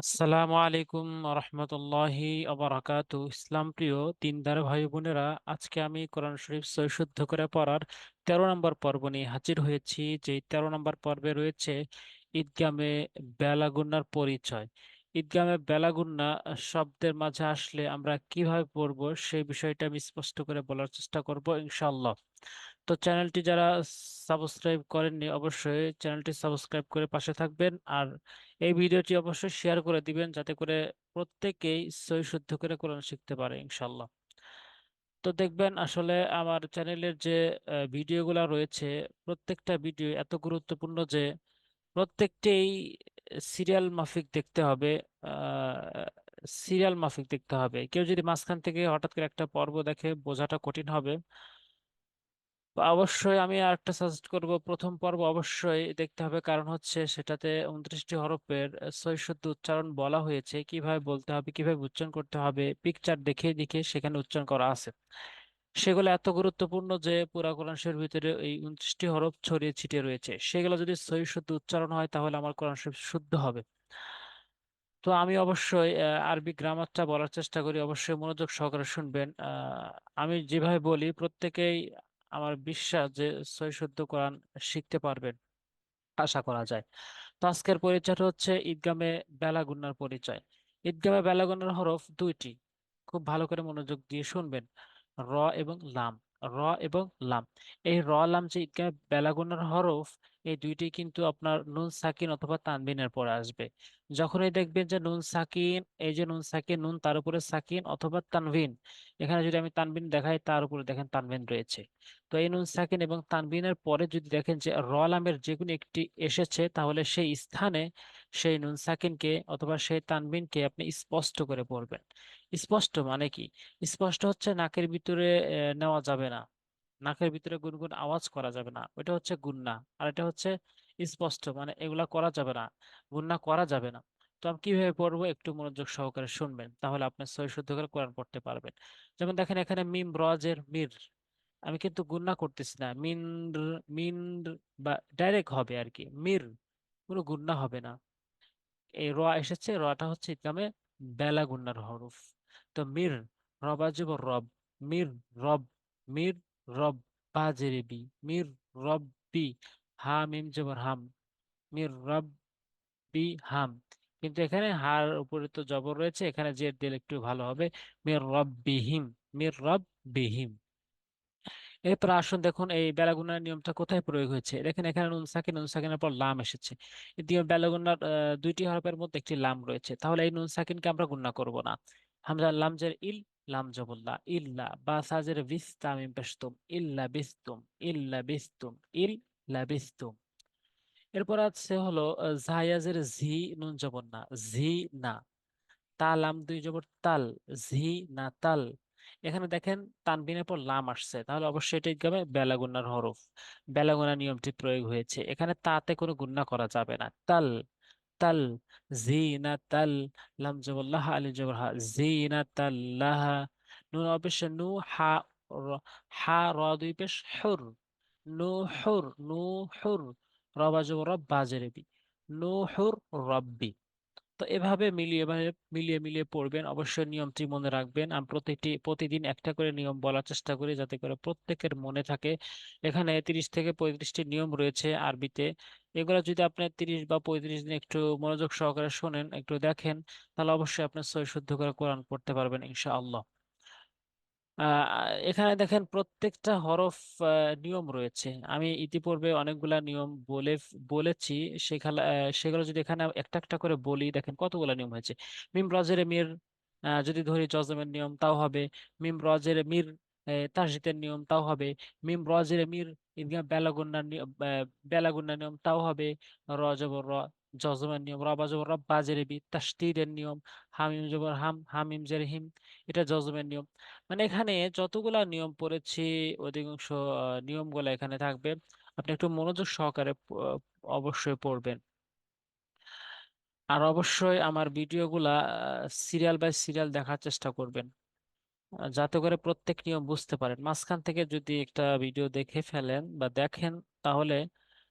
আসসালামু আলাইকুম রহমতুল্লাহি আবরাকাতু ইসলাম প্রিয় দিনদার ভাই বোনেরা আজকে আমি কোরআন শরীফ সৈশুদ্ধ করে পড়ার তেরো নম্বর পর্ব নিয়ে হাজির হয়েছি। যে তেরো নম্বর পর্বে রয়েছে ঈদগামে বেলাগুন্নার পরিচয়। ঈদগামে বেলাগুন্না শব্দের মাঝে আসলে আমরা কীভাবে পড়ব সেই বিষয়টা আমি স্পষ্ট করে বলার চেষ্টা করব, ইনশাআল্লাহ। তো চ্যানেলটি যারা সাবস্ক্রাইব করেননি অবশ্যই চ্যানেলটি সাবস্ক্রাইব করে পাশে থাকবেন আর এই ভিডিওটি অবশ্যই শেয়ার করে দিবেন যাতে করে প্রত্যেকেই সই শুদ্ধ করে কোরআন শিখতে পারে ইনশাল্লাহ তো দেখবেন আসলে আমার চ্যানেলের যে ভিডিওগুলো রয়েছে প্রত্যেকটা ভিডিও এত গুরুত্বপূর্ণ যে প্রত্যেকটাই সিরিয়াল মাফিক দেখতে হবে সিরিয়াল মাফিক দেখতে হবে। কেউ যদি মাঝখান থেকে হঠাৎ করে একটা পর্ব দেখে, বোঝাটা কঠিন হবে। অবশ্যই আমি আরেকটা সাজেস্ট করব, প্রথম পর্ব অবশ্যই দেখতে হবে। কারণ হচ্ছে সেটাতে উনত্রিশটি হরফের সই শুদ্ধ উচ্চারণ বলা হয়েছে। কীভাবে বলতে হবে, কীভাবে উচ্চারণ করতে হবে পিকচার দেখে দেখে সেখানে উচ্চারণ করা আছে। সেগুলো এত গুরুত্বপূর্ণ যে পুরা কোরআন শরীফের ভিতরে এই উনত্রিশটি হরফ ছড়িয়ে ছিটিয়ে রয়েছে। সেগুলো যদি সহি শুদ্ধ উচ্চারণ হয়, তাহলে আমার কোরআন শরীফ শুদ্ধ হবে। তো আমি অবশ্যই আরবি গ্রামারটা বলার চেষ্টা করি। অবশ্যই মনোযোগ সহকারে শুনবেন। আমি যেভাবে বলি, প্রত্যেকেই আমার বিশ্বাস যে সহি শুদ্ধ কোরআন শিখতে পারবেন, আশা করা যায়। তো আজকের পরিচয়টা হচ্ছে ঈদগামে বেলা গুন্নার পরিচয়। ঈদগামে বেলা গুন্নার হরফ দুইটি। খুব ভালো করে মনোযোগ দিয়ে শুনবেন। র এবং লাম। র এবং লাম। এই র লাম যে বেলাগুনার বেলা হরফ এই দুইটি কিন্তু আপনার নুন, সাকিন অথবা তানবিনের পরে আসবে। যখনই দেখবেন যে নুন, সাকিন, এই যে নুন, সাকিন, নুন, তার উপরে সাকিন অথবা তানভিন এখানে যদি আমি তানবিন দেখাই, তার উপরে দেখেন তানবিন রয়েছে। তো এই নুন, সাকিন এবং তানবিনের পরে যদি দেখেন যে র লামের যে কোনো একটি এসেছে, তাহলে সেই স্থানে সেই নুন, সাকিনকে অথবা সেই তানবিনকে আপনি স্পষ্ট করে পড়বেন। স্পষ্ট মানে কি? স্পষ্ট হচ্ছে নাকের ভিতরে নেওয়া যাবে না। নাকের ভিতরে গুনগুন আওয়াজ করা যাবে না। ওইটা হচ্ছে গুন্না, আর এটা হচ্ছে স্পষ্ট মানে এগুলা করা যাবে না, গুন্না করা যাবে না। তো আমি কীভাবে পড়ব একটু মনোযোগ সহকারে শুনবেন, তাহলে আপনি সহি শুদ্ধ করে কোরআন পড়তে পারবেন। যেমন দেখেন এখানে মিম রজের মির, আমি কিন্তু গুণনা করতেছি না, মিন মিন বা ডাইরেক্ট হবে আর কি, মির, কোনো গুণনা হবে না। এই র এসেছে, রটা হচ্ছে ইদগামে বেলা গুন্নার হরফ। তো মির, রবা রব, মির রব, মির রব বা জেরে বি মির রব বি হা মিম জবর হাম। মির রব বি হাম। কিন্তু এখানে হার উপরে তো জবর রয়েছে, এখানে জের দিলে একটু ভালো হবে। মির রব বিহিম মির রব বিহিম এরপর আসুন দেখুন এই বেলাগুনার নিয়মটা কোথায় প্রয়োগ হয়েছে। দেখেন এখানে নুন সাকিন, নুন সাকিনের পর লাম এসেছে। এদিকে বেলাগুনার দুইটি হরফের মধ্যে একটি লাম রয়েছে। তাহলে এই নুন সাকিনকে আমরা গুণনা করব না। হামজা লাম জের ইল লাম জবুল্লাহ, ইল্লা বা সাজের বিস্তাম বিস্তুম ইল্লা বিস্তুম ইল্লা বিস্তুম ইল্লা বিস্তুম। এরপর আছে হলো জায়াজের ঝি নুন জবর না ঝি না। তাল লাম দুই জবর তাল ঝি না তাল। এখানে দেখেন তানবিনের পর লাম আসছে, তাহলে অবশ্যই এটা হবে? বেলাগুনার হরফ। বেলাগুনা নিয়মটি প্রয়োগ হয়েছে। এখানে তাতে কোনো গুণনা করা যাবে না। তাল তাল জি না তাল লাম জবর লাহা, আলিফ জবর হা জি না তাল্লাহা নুন অবশ্য নু হা হা, র দুই পেশ, হুর, নু হুর নু হুর, রবা জবর রব বাজের বি, নু হুর রব্বি তো এভাবে মিলিয়ে মানে মিলিয়ে মিলিয়ে পড়বেন, অবশ্যই নিয়মটি মনে রাখবেন। আমি প্রতিটি, প্রতিদিন একটা করে নিয়ম বলার চেষ্টা করি, যাতে করে প্রত্যেকের মনে থাকে। এখানে তিরিশ থেকে পঁয়ত্রিশটি নিয়ম রয়েছে আরবিতে। এগুলো যদি আপনি তিরিশ বা পঁয়ত্রিশ দিন একটু মনোযোগ সহকারে শোনেন একটু দেখেন তাহলে অবশ্যই আপনি সহি শুদ্ধ করে কোরআন পড়তে পারবেন ইনশাআল্লাহ। এখানে দেখেন প্রত্যেকটা হরফ নিয়ম রয়েছে। আমি ইতিপূর্বে অনেকগুলা নিয়ম বলে বলেছি সেখানে সেগুলো যদি এখানে একটা একটা করে বলি দেখেন কতগুলা নিয়ম হয়েছে। মিম রজের মির যদি ধরি জজমের নিয়ম তাও হবে। মিম রজের মির আহ, তাসদিদের নিয়ম তাও হবে। মিম রজের মির ইদগাম বেলাগুন্নার নিয়ম বেলাগুন্নার নিয়ম তাও হবে। র জবর র জজমের নিয়ম রবা জবর রব বাজের বি নিয়ম, হামিম জবর, হাম, হামিম জের হিম, এটা জজমের নিয়ম। মানে এখানে যতগুলা নিয়ম পড়েছি, অধিকাংশ নিয়মগুলো এখানে থাকবে। আপনি একটু মনোযোগ সহকারে অবশ্যই পড়বেন। আর অবশ্যই আমার ভিডিওগুলা সিরিয়াল বাই সিরিয়াল দেখার চেষ্টা করবেন। যাতে করে প্রত্যেক নিয়ম বুঝতে পারেন। মাঝখান থেকে যদি একটা ভিডিও দেখে ফেলেন বা দেখেন, তাহলে,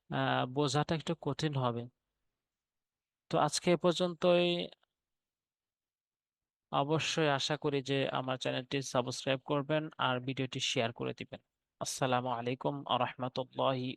আহ, বোঝাটা একটু কঠিন হবে। তো আজকে এ পর্যন্তই। অবশ্যই আশা করি যে আমার চ্যানেলটি সাবস্ক্রাইব করবেন আর ভিডিওটি শেয়ার করে দিবেন। আসসালামু আলাইকুম আ রহমতুল্লাহি